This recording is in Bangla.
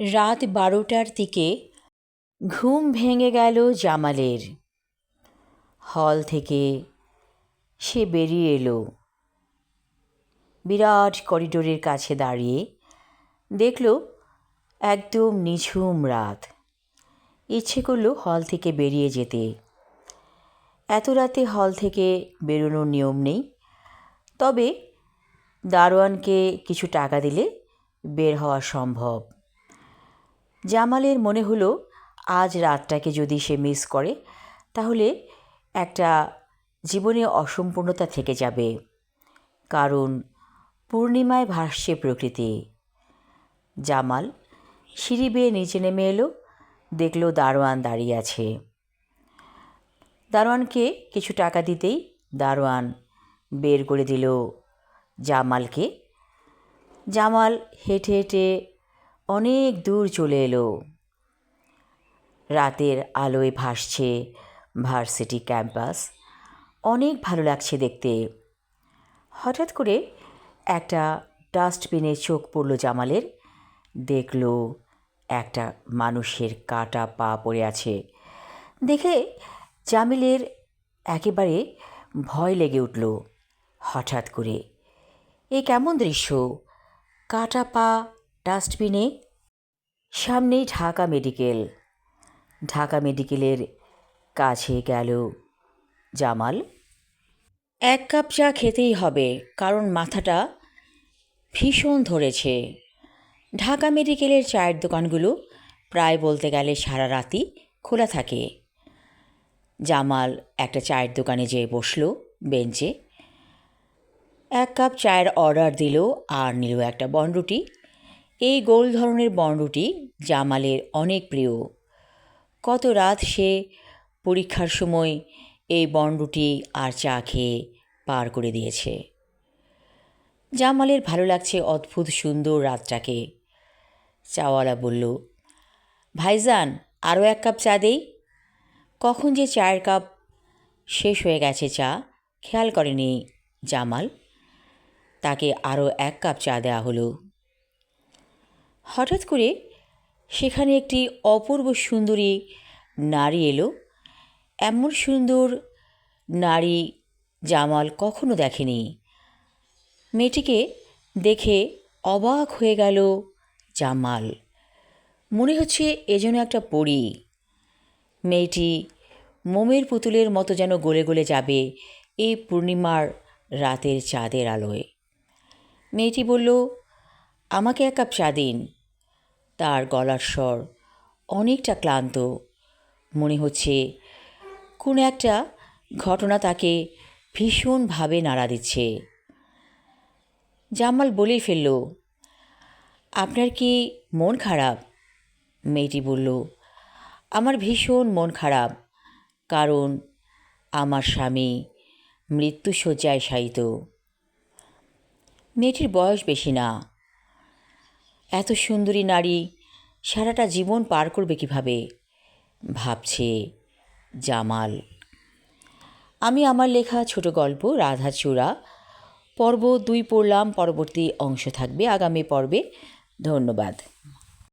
রাত বারোটার দিকে ঘুম ভেঙে গেল জামালের। হল থেকে সে বেরিয়ে এলো। বিরাট করিডোরের কাছে দাঁড়িয়ে দেখল একদম নিঝুম রাত। ইচ্ছে করল হল থেকে বেরিয়ে যেতে। এত রাতে হল থেকে বেরোনোর নিয়ম নেই। তবে দারোয়ানকে কিছু টাকা দিলে বের হওয়া সম্ভব। জামালের মনে হলো, আজ রাতটাকে যদি সে মিস করে, তাহলে একটা জীবনে অসম্পূর্ণতা থেকে যাবে। কারণ পূর্ণিমায় ভাসছে প্রকৃতি। জামাল সিঁড়ি বেয়ে নিচে নেমে এলো, দেখল দারোয়ান দাঁড়িয়ে আছে। দারোয়ানকে কিছু টাকা দিতেই দারোয়ান বের করে দিল জামালকে। জামাল হেঁটে হেঁটে অনেক দূর চলে এলো। রাতের আলোয় ভাসছে ভার্সিটি ক্যাম্পাস। অনেক ভালো লাগছে দেখতে। হঠাৎ করে একটা ডাস্টবিনে চোখ পড়ল জামালের। দেখল একটা মানুষের কাটা পা পড়ে আছে। দেখে জামিলের একেবারে ভয় লেগে উঠল। হঠাৎ করে, এ কেমন দৃশ্য? কাটা পা ডাস্টবিনে সামনেই ঢাকা মেডিকেল। ঢাকা মেডিকেলের কাছে গেল জামাল। এক কাপ চা খেতেই হবে, কারণ মাথাটা ভীষণ ধরেছে। ঢাকা মেডিকেলের চায়ের দোকানগুলো প্রায় বলতে গেলে সারা রাতই খোলা থাকে। জামাল একটা চায়ের দোকানে যেয়ে বসল বেঞ্চে। এক কাপ চায়ের অর্ডার দিল আর নিল একটা বনরুটি। এই গোল ধরনের বনরুটি জামালের অনেক প্রিয়। কত রাত সে পরীক্ষার সময় এই বনরুটি আর চা খেয়ে পার করে দিয়েছে। জামালের ভালো লাগছে অদ্ভুত সুন্দর রাতটাকে। চাওয়ালা বলল, ভাইজান আরও এক কাপ চা দেই? কখন যে চায়ের কাপ শেষ হয়ে গেছে চা, খেয়াল করেনি জামাল। তাকে আরও এক কাপ চা দেওয়া হলো। হঠাৎ করে সেখানে একটি অপূর্ব সুন্দরী নারী এলো। এমন সুন্দর নারী জামাল কখনো দেখেনি। মেয়েটিকে দেখে অবাক হয়ে গেল জামাল। মনে হচ্ছে এ যেন একটা পরী। মেয়েটি মোমের পুতুলের মতো যেন গলে গলে যাবে এই পূর্ণিমার রাতের চাঁদের আলোয়। মেয়েটি বলল, আমাকে এক কাপ চা দিন। তার গলার স্বর অনেকটা ক্লান্ত। মনে হচ্ছে কোনো একটা ঘটনা তাকে ভীষণভাবে নাড়া দিচ্ছে। জামাল বলেই ফেলল, আপনার কি মন খারাপ? মেয়েটি বলল, আমার ভীষণ মন খারাপ, কারণ আমার স্বামী মৃত্যুশয্যায় শায়িত। মেয়েটির বয়স বেশি না। এত সুন্দরী নারী, সারাটা জীবন পার করবে কীভাবে? ভাবছে জামাল। আমি আমার লেখা ছোট গল্প, রাধাচূড়া। পর্ব দুই পড়লাম, পরবর্তী অংশ থাকবে আগামী পর্বে। ধন্যবাদ।